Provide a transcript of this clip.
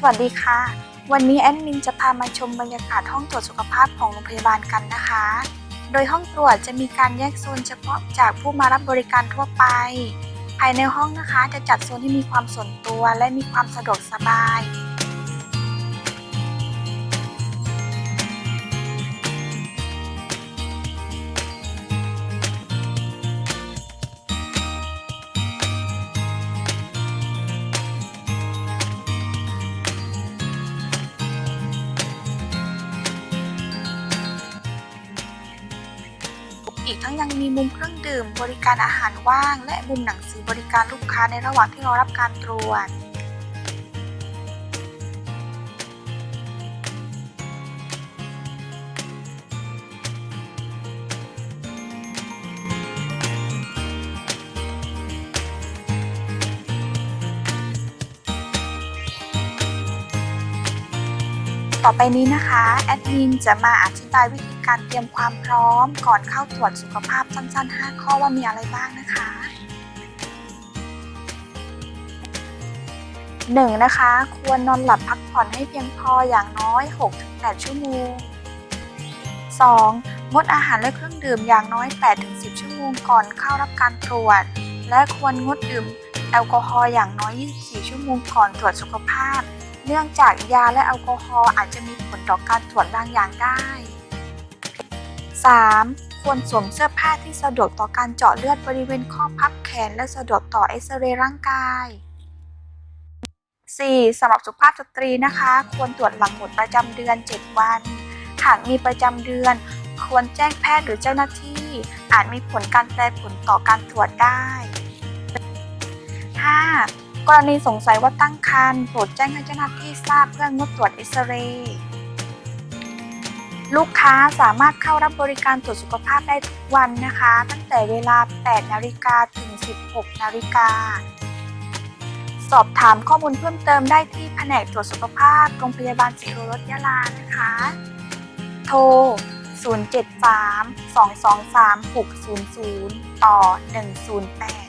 สวัสดีค่ะ วันนี้แอดมินจะพามาชมบรรยากาศห้องตรวจสุขภาพของโรงพยาบาลกันนะคะ โดยห้องตรวจจะมีการแยกโซนเฉพาะจากผู้มารับบริการทั่วไป ภายในห้องนะคะจะจัดโซนที่มีความส่วนตัวและมีความสะดวกสบาย อีกทั้งยังมีมุมเครื่องดื่ม บริการอาหารว่าง และมุมหนังสือบริการลูกค้าในระหว่างที่รอรับการตรวจ ต่อไปนี้นะคะแอดมินจะมาอธิบายวิธีการเตรียมความพร้อม ก่อนเข้าตรวจสุขภาพสั้นๆ 5 ข้อว่ามีอะไรบ้างนะคะ 1. นะคะ ควรนอนหลับพักผ่อนให้เพียงพออย่างน้อย 6-8 ชั่วโมง 2. งดอาหารและเครื่องดื่มอย่างน้อย 8-10 ชั่วโมงก่อนเข้ารับการตรวจ และควรงดดื่มแอลกอฮอล์อย่างน้อย 24 ชั่วโมงก่อนตรวจสุขภาพ เนื่องจากยาและแอลกอฮอล์อาจจะมีผลต่อการตรวจบางอย่างได้ 3. ควรสวมเสื้อผ้าที่สะดวกต่อการเจาะเลือดบริเวณข้อพับแขน และสะดวกต่อเอ็กซเรย์ร่างกาย 4. สำหรับสุภาพสตรีนะคะ ควรตรวจหลังหมดประจำเดือน 7 วัน หากมีประจำเดือน ควรแจ้งแพทย์หรือเจ้าหน้าที่ อาจมีผลการแปลผลต่อการตรวจได้ 5. กรณีสงสัยว่าตั้งครรภ์โปรดแจ้งให้เจ้าหน้าที่ทราบเพื่องดตรวจเอ็กซเรย์ลูกค้าสามารถเข้ารับบริการตรวจสุขภาพได้ทุกวันนะคะ ตั้งแต่เวลา 8 นาฬิกาถึง 16 นาฬิกา สอบถามข้อมูลเพิ่มเติมได้ที่แผนกตรวจสุขภาพโรงพยาบาลศิริรถยะลานะคะ โทร 073 223 600 ต่อ 108